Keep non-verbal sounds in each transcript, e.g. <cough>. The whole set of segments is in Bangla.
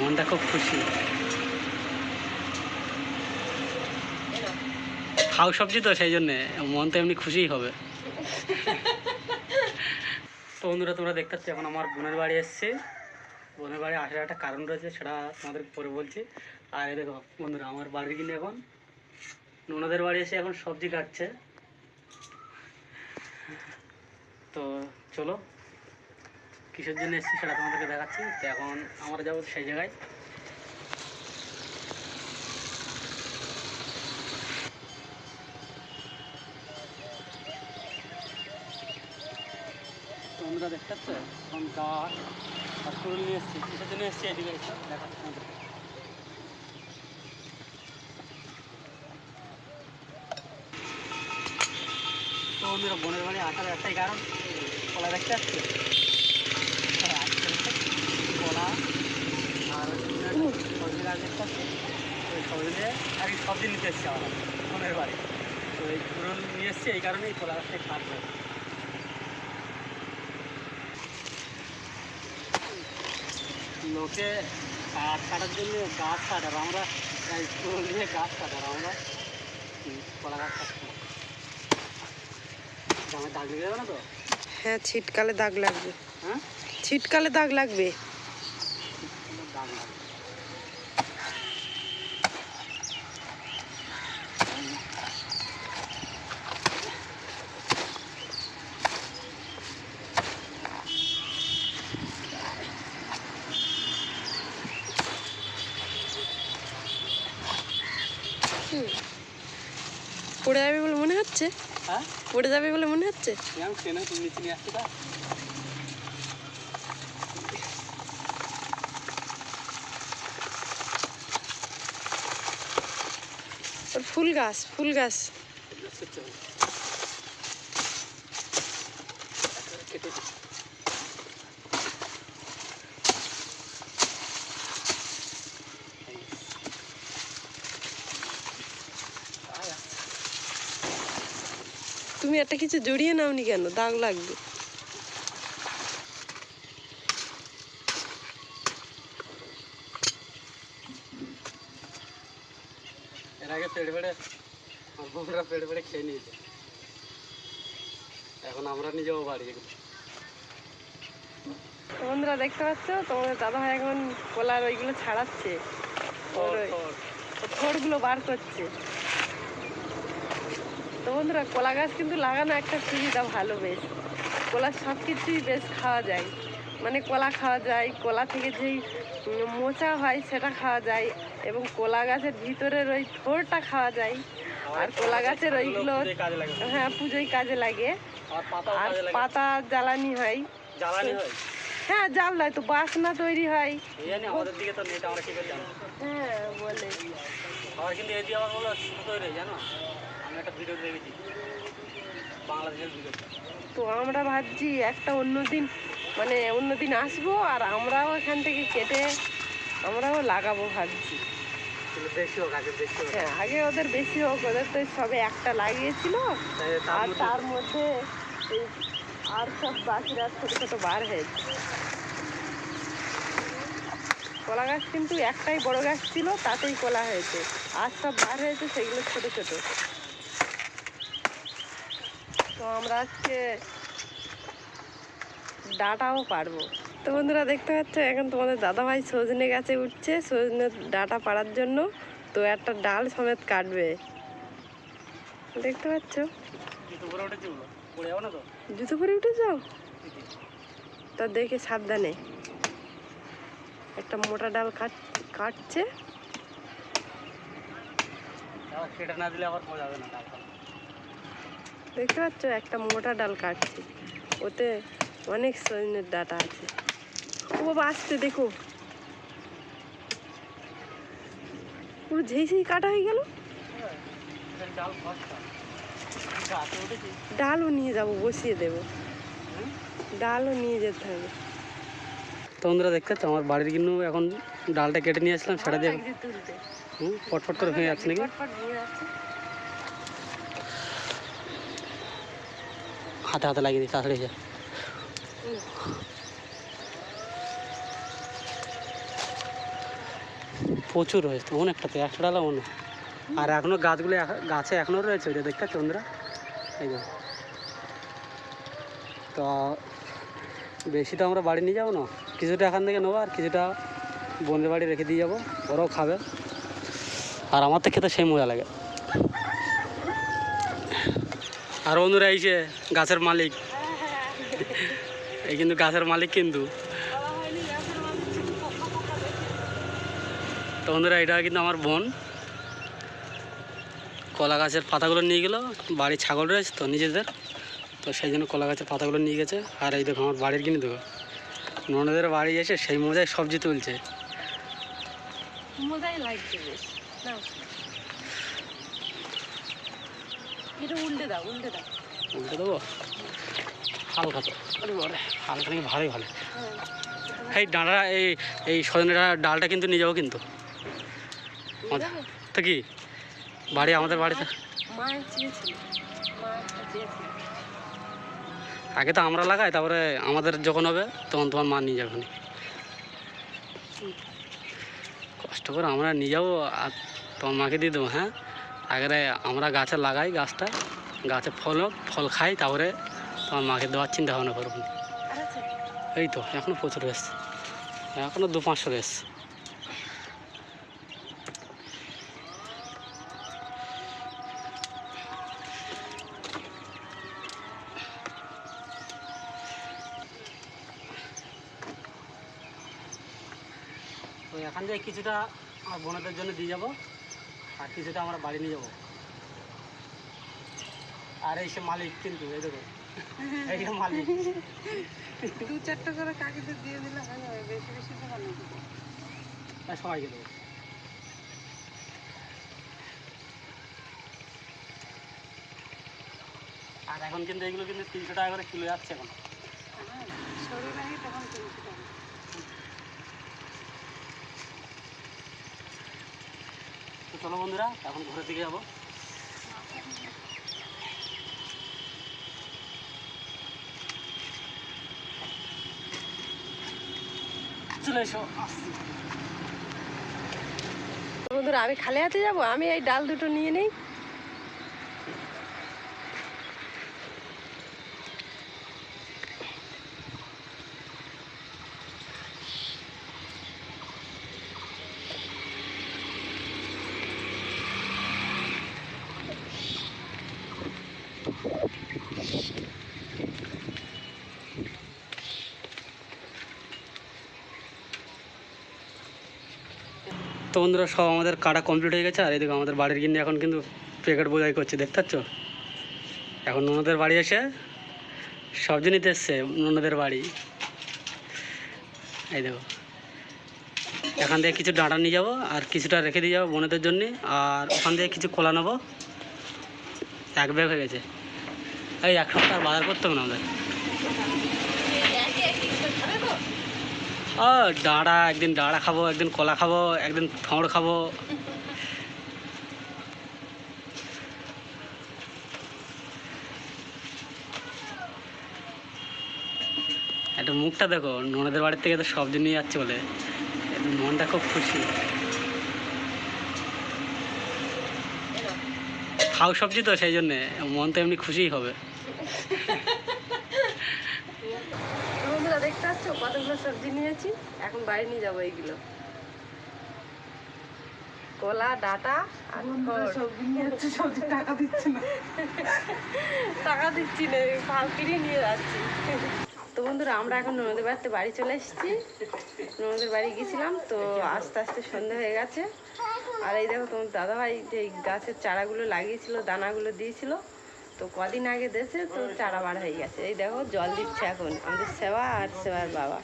মনটা খুব খুশি। খাও সবজি তো, সেই জন্যে মন তো এমনি খুশিই হবে। তো বন্ধুরা, তোমরা দেখতে পাচ্ছ, এখন আমার বোনের বাড়ি এসছে। বোনের বাড়ি আসার একটা কারণ রয়েছে, সেটা তোমাদের পরে বলছি। আর দেখো, বন্ধুরা, আমার বাড়ির কিনে এখন ননদের বাড়ি এসে এখন সবজি কাটছে। তো চলো কিসের জন্য এসেছি সেটা তোমাদেরকে দেখাচ্ছি। তো এখন আমরা যাব সেই জায়গায়। তো বন্ধুরা দেখতে পাচ্ছ, এখন গাছ ফুল নিয়ে এসেছি, কিসের জন্য এসেছি এদিকে দেখাচ্ছি তো বোনের বাড়ি আসার একটাই কারণ দেখতে হ্যাঁ, আজকে হচ্ছে কলা আর গাছ আসছে তো এই সবজি নিয়ে আর এই সবজি নিতে এসছে আমার বোনের বাড়ি তো এই পুরন নিয়ে এসছে এই কারণেই কলা গাছটা কাটবে লোকে কাঠ কাটার জন্য গাছ কাটার আমরা এই পুরো নিয়ে গাছ কাটার আমরা কলা গাছ কাটছি? আমার দাগ লেগে যাবে না তো? হ্যাঁ ছিটকালে দাগ লাগবে। হ্যাঁ? ছিটকালে দাগ লাগবে। দাগ লাগবে। পড়ে যাবে বলে মনে হচ্ছে? হ্যাঁ? পড়ে যাবে বলে মনে হচ্ছে? ফুল গাছ ফুল গাছ কেটে তুমি একটা কিছু জড়িয়ে নাওনি কেন? দাগ লাগবে। এর আগে পেড়ে পেড়ে আমার বউরা পেড়ে পেড়ে খেয়ে নিয়েছে। এখন আমরা যাব বাড়ি এগুলো বন্ধুরা দেখতে পাচ্ছ? তোমাদের দাদা ভাই এখন কলার ওইগুলো ছাড়াচ্ছে। ওর বার করছে। তো বন্ধুরা কলা গাছ কিন্তু লাগানো একটা সুবিধা ভালো বেশ। কলার সব কিছুই বেশ খাওয়া যায়। মানে কলা খাওয়া যায় কলা থেকে যেই মোচা হয় সেটা খাওয়া যায় এবং কলা গাছের ভিতরের ওই থোড়টা খাওয়া যায়। আর কলা গাছের ওইগুলো হ্যাঁ পুজোয় কাজে লাগে। আর পাতা জ্বালানি হয়। জ্বালানি হয়? হ্যাঁ জ্বালায় তো বাসনা তৈরি হয়। আমাদের দিকে তো নেই আমরা কি হ্যাঁ বলে। কিন্তু এদি আবার বলো তৈরি জানো? আমি একটা ভিডিও দেখেছি বাংলাদেশের ভিডিও তো আমরা ভাবছি একটা অন্য দিন মানে অন্য দিন আসব আর আমরাও এখান থেকে কেটে আমরাও লাগাবো ভাবছি। হ্যাঁ আগে ওদের বেশি হোক ওদের তো সবে একটা লাগিয়েছিল। আর তার মধ্যে আর সব বাকিরা ছোট ছোট বার হয়েছে। কলা গাছ কিন্তু একটাই বড় গাছ ছিল তাতেই কলা হয়েছে। আর সব বার হয়েছে সেগুলো ছোট ছোট। তো আমরা আজকে ডাটাও পারব। তো বন্ধুরা দেখতে পাচ্ছ এখন তোমাদের দাদাভাই সজনে গাছে উঠছে সজনে ডাটা পাড়ার জন্য। তো একটা ডাল সমেত কাটবে। দেখতে পাচ্ছ? জুতো পরে উঠে যাও তা? দেখে সাবধানে। একটা মোটা ডাল কাট কাটছে। না দিলে আবার হবে না দেখতে পাচ্ছ একটা মোটা ডাল কাটছে। ওতে অনেক সজনের ডাটা আছে। ও আসতে দেখো। পুরো ঝেই ঝেই কাটা হয়ে গেল। ডালও নিয়ে যাব বসিয়ে দেবো? ডালও নিয়ে যেতে হবে। তো বন্ধুরা দেখতে পাচ্ছ আমার বাড়ির কিন্তু এখন ডালটা কেটে নিয়ে আসলাম সেটা দিয়ে হুম, ফটফট করে হয়ে যাচ্ছে নাকি ফটফট ভেঙে যাচ্ছে হাতে হাতে লাগিয়ে দিই তাড়াতাড়ি। প্রচুর হয়েছে অনেকটা তো একশো ডালা মনে। আর এখনও গাছগুলো গাছে এখনও রয়েছে, ওইটা দেখতে চন্দ্রা এই যে। তো বেশি তো আমরা বাড়ি নিয়ে যাব না, কিছুটা এখান থেকে নেব আর কিছুটা বোনের বাড়ি রেখে দিয়ে যাব, ওরাও খাবে। আর আমার তো খেতে সেই মজা লাগে। আর এই যে গাছের মালিক। এই কিন্তু গাছের মালিক কিন্তু। তো বন্ধুরা এটা কিন্তু আমার বোন। কলা গাছের পাতাগুলো নিয়ে গেলো। বাড়ির ছাগল রয়েছে তো নিজেদের। তো সেই জন্য কলা গাছের পাতাগুলো নিয়ে গেছে। আর এই দেখো আমার বাড়ির কিনে দেখো। ননদের বাড়ি এসে সেই মজায় সবজি তুলছে। মজাই লাগছে বেশ। এটা উল্টে দাও উল্টে দাও। উল্টে দেবো? হালকা তো হালকা নাকি ভালোই ভালো। হ্যাঁ। এই ডাঁটা এই এই সজনের ডালটা কিন্তু নিয়ে যাব কিন্তু। তো কি? বাড়ি আমাদের বাড়িতে? আগে তো আমরা লাগাই তারপরে আমাদের যখন হবে তখন তোমার মা নিয়ে যাবে কষ্ট করে আমরা নিয়ে যাব আর তোমার মাকে দিয়ে দেবো হ্যাঁ? আগে আমরা গাছে লাগাই গাছটা গাছে ফল ফল খাই তারপরে তোমার মাকে দেওয়ার চিন্তা ভাবনা করব। এই তো এখনও প্রচুর এসছে এখনও দু পাঁচশো এসছে তো এখান থেকে কিছুটা আমার বোনদের জন্য দিয়ে যাব। আর কিছুটা আমরা বাড়ি নিয়ে যাব। আর এই সে মালিক কিন্তু এই দেখো। মালিক। দু চারটা করে দিয়ে দিলে হয়ে বেশি বেশি তো ভালো দিবে আর সবাইকে দেবো আর এখন কিন্তু এগুলো কিন্তু তিনশো টাকা করে কিলো যাচ্ছে এখন। সরু লাগে তখন তিনশো টাকা। চলো বন্ধুরা, এখন ঘুরে দিকে যাব চলে এসো। বন্ধুরা, আমি খালে হাতে যাব, আমি এই ডাল দুটো নিয়ে নেই তো বন্ধুরা, সব আমাদের কাটা কমপ্লিট হয়ে গেছে, আর এদিকে আমাদের বাড়ির কিনে এখন কিন্তু প্যাকেট বোঝাই করছে দেখতে পাচ্ছ এখন ননদের বাড়ি এসে সবজি নিতে এসছে ননদের বাড়ি। এই দেখো, এখান থেকে কিছু ডাঁটা নিয়ে যাব, আর কিছুটা রেখে দিয়ে যাব বোনেদের জন্য, আর ওখান থেকে কিছু খোলা নেব। এক ব্যাগ হয়ে গেছে। এই এক সপ্তাহ বাজার করতে হবে না আমাদের। ও ডাঁড়া, একদিন ডাঁড়া খাব, একদিন কলা খাব, একদিন থড় খাব। একটা মুখটা দেখো, ননদের বাড়ির থেকে তো সবজি নিয়ে যাচ্ছে বলে। মনটা খুব খুশি। খাও সবজি তো, সেই জন্যে। মন তো এমনি খুশিই হবে তো বন্ধুরা দেখতে পাচ্ছ কতগুলো সবজি নিয়েছি এখন বাড়ি নিয়ে যাব এইগুলো। কলা ডাটা আর সবজি নিয়ে যাচ্ছে সবজি টাকা দিচ্ছে না। টাকা দিচ্ছি না ফালকিরি নিয়ে যাচ্ছি। তো বন্ধুরা আমরা এখন ননদের বাড়িতে বাড়ি চলে এসেছি। ননদের বাড়ি গেছিলাম তো আস্তে আস্তে সন্ধে হয়ে গেছে। আর এই দেখো তোমার দাদাভাই যে এই গাছের চারাগুলো লাগিয়েছিল দানাগুলো দিয়েছিল। তো কদিন আগে দেশে তো চারা বার হয়ে গেছে। এই দেখো জল দিচ্ছে এখন। আমাদের সেবা আর সেবার বাবা।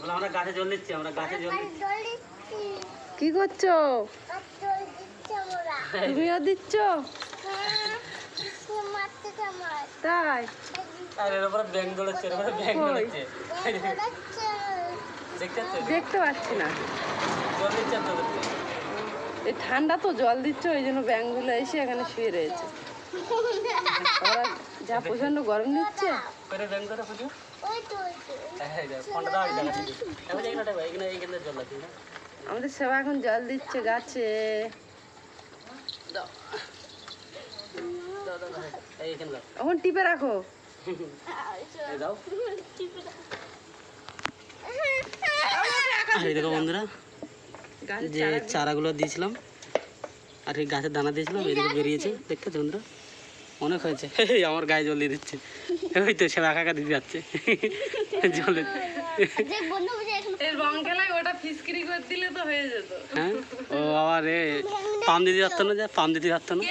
বলে আমরা গাছে জল দিচ্ছি আমরা গাছে জল দিচ্ছি। কি করছ? তুমিও দিচ্ছ? তাই? দেখতে পাচ্ছি? না। ঠান্ডা তো জল দিচ্ছে ওই জন্য ব্যাঙগুলো এসে এখানে শুয়ে রয়েছে। ওরা যা প্রচণ্ড গরম ফুটু হ্যাঁ না আমাদের সেবা এখন জল দিচ্ছে গাছে। এখানে টিপে রাখো। দেখো বন্ধুরা যে চারাগুলো দিয়েছিলাম। আর এই গাছের দানা দিয়েছিলাম এদিকে বেরিয়েছে। দেখতে বন্ধুরা অনেক হয়েছে। এই আমার গায়ে জল দিয়ে দিচ্ছে। ওই তো সে একা একা দিতে যাচ্ছে। জলে। <laughs> এর রং খেলায় ওটা ফিসকিরি করে দিলে তো হয়ে যেত। হ্যাঁ? ও আবার এ পাম দিতে পারতো না যে? পাম দিতে পারতো না? <laughs>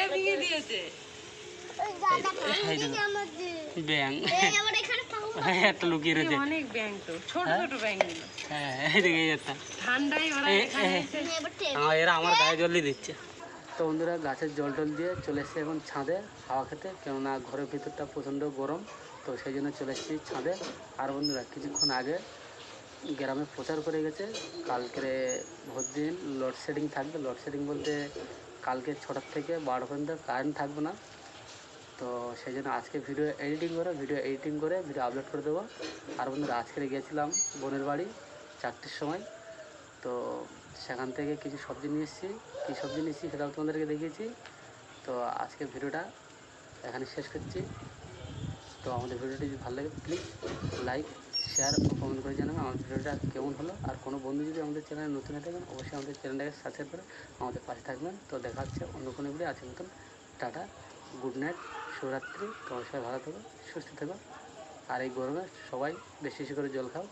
একটা লুকিয়ে রয়েছে। অনেক তো। ছোট ছোট হ্যাঁ একটা ওরা এরা আমার গায়ে জল দিয়ে দিচ্ছে। তো বন্ধুরা, গাছের জল টল দিয়ে চলে এসেছি এখন ছাদে, হাওয়া খেতে। কেননা ঘরের ভিতরটা প্রচণ্ড গরম, তো সেই জন্য চলে এসেছি ছাদে। আর বন্ধুরা, কিছুক্ষণ আগে গ্রামে প্রচার করে গেছে কালকে ভোর দিন লোডশেডিং থাকবে। লোডশেডিং বলতে কালকে ছটার থেকে বারো পর্যন্ত কারেন্ট থাকবে না। তো সেই জন্য আজকে ভিডিও এডিটিং করে ভিডিও এডিটিং করে ভিডিও আপলোড করে দেবো। আর বন্ধুরা, আজকে গিয়েছিলাম বোনের বাড়ি, চারটের সময়। তো সেখান থেকে কিছু সবজি নিয়ে এসেছি। কী সবজি নিয়েছি সেটাও তোমাদেরকে দেখিয়েছি। তো আজকে ভিডিওটা এখানে শেষ করছি। তো আমাদের ভিডিওটি যদি ভালো লাগে প্লিজ লাইক শেয়ার ও কমেন্ট করে জানাবেন আমাদের ভিডিওটা কেমন হলো। আর কোনো বন্ধু যদি আমাদের চ্যানেলে নতুন হয়ে থাকেন, অবশ্যই আমাদের চ্যানেলটাকে সাবস্ক্রাইব করে আমাদের পাশে থাকবেন। তো দেখা হচ্ছে অন্য কোনো ভিডিও আছে মতন টাটা গুড নাইট শুভরাত্রি। তোমার সবাই ভালো থেকো, সুস্থ থেকো। আর এই গরমে সবাই বেশি বেশি করে জল খাও।